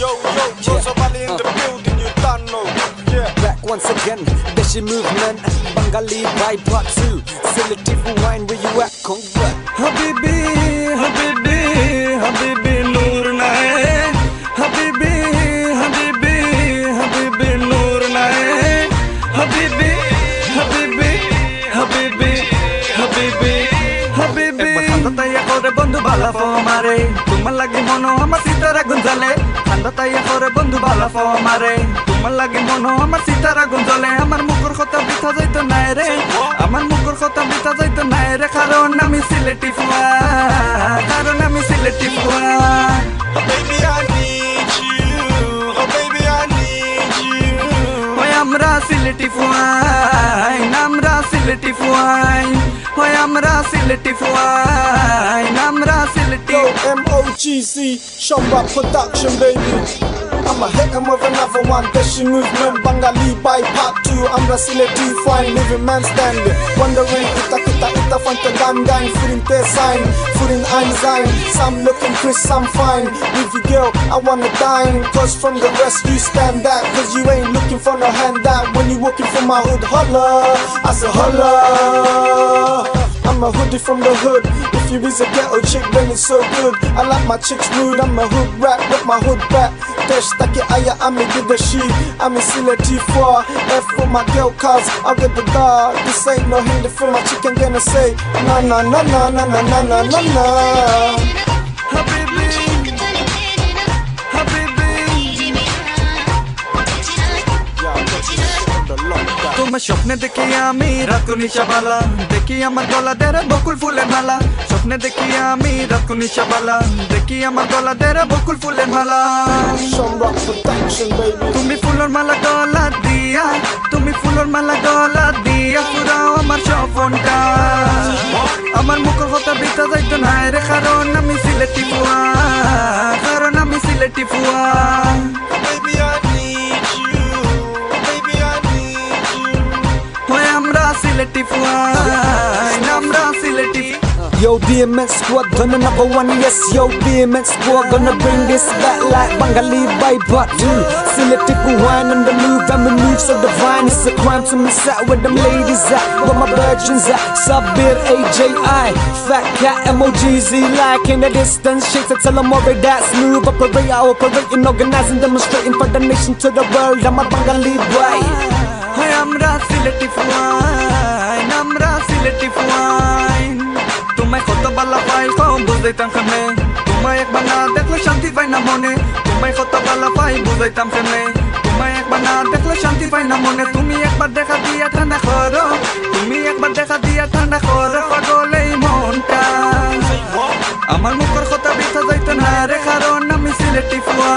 Yo, yo, yo, somebody in the building, you don't know. Yeah. Back once again, Deshi movement, Bengali by part two. Selective wine, where you at, Conga? Habibi, Habibi, Habibi, ভালা ফো মারে। তোমার লাগি মনো আমার সিতারা গুঞ্জালে খান্দা তাইয়া করে বন্ধু ভালা ফো মারে। তোমার লাগি মনো আমার সিতারা গুঞ্জলে আমার মুখর কথা বিথা যাইতো নাই রে। আমার মুখর কথা বিথা যাইতো নাই রে। কারণ আমি সিলেটি ফুয়া। কারণ আমি সিলেটি ফুয়া। Oh, baby, I Sylheti Fuwai ওই আমরা সিলেটি ফুয়াই আমরা Sylheti Yo, M-O-G-C, Shumba Production, baby. I'ma hit him with another one. Deshi movement, Bengali by part two. I'm the Sileti fine, living man standing. Wondering, ita kita fanta gang gang. In their sign, food in I'm sign. Some looking Chris, some fine. With you girl, I wanna dine. Cause from the rest, you stand out. Cause you ain't looking for no handout. When you walking for my hood, holla. I say holla. I'm a hoodie from the hood. If you is a ghetto chick, then it's so good. I like my chicks rude. I'm a hood rat with my hood back. Taki aya, I'm a she. I'm a silla T4. F for my girl, cause I'll get the dog. This ain't no hindi for my chicken, gonna say, na na na na na na na na na na. স্বপ্নে দেখি আমি রাতকু নিশাবালা দেখি আমার গলা দেরে বকুল ফুলের মালা। স্বপ্নে দেখি আমি রাতকু নিশাবালা দেখি আমার গলা দেরে বকুল ফুলের মালা. তুমি ফুলের মালা গলা দিয়া, তুমি ফুলের মালা গলা দিয়া পুরাও আমার স্বপনটা। আমার মুখের কথা বিতা যাইতো না রে, কারণ আমি সিলেটি ফুয়া। কারণ আমি সিলেটি ফুয়া। Yo, DMX squad, done na number one Yes, yo, DMX squad, gonna bring this back Like Bangali Baibat mm. Selected wine on the move, I'm a move so divine It's a crime to miss out where them ladies at. Where my virgins at, Sabir, AJI Fat Cat, M-O-G-Z, like in the distance. Shakes, I tell them already that smooth Operate, I operate in organizing, demonstrating For the nation to the world, I'm a Bangali boy. I am Ra Selective Wine, I'm Ra Selective Wine. বুঝাইতাম কেমনে? তোমায় একবার না দেখলে শান্তি পাই না মনে। তোমায় কত বালা পাই বুঝাইতাম কেমনে? তোমায় একবার না দেখলে শান্তি পাই না মনে। তুমি একবার দেখা দিয়া ঠান্ডা করো। তুমি একবার দেখা দিয়া ঠান্ডা করো পাগল এই মনটা। আমার মুখের কথা বিথা যাইতো না রে কারণ আমি সিলেটি ফুয়া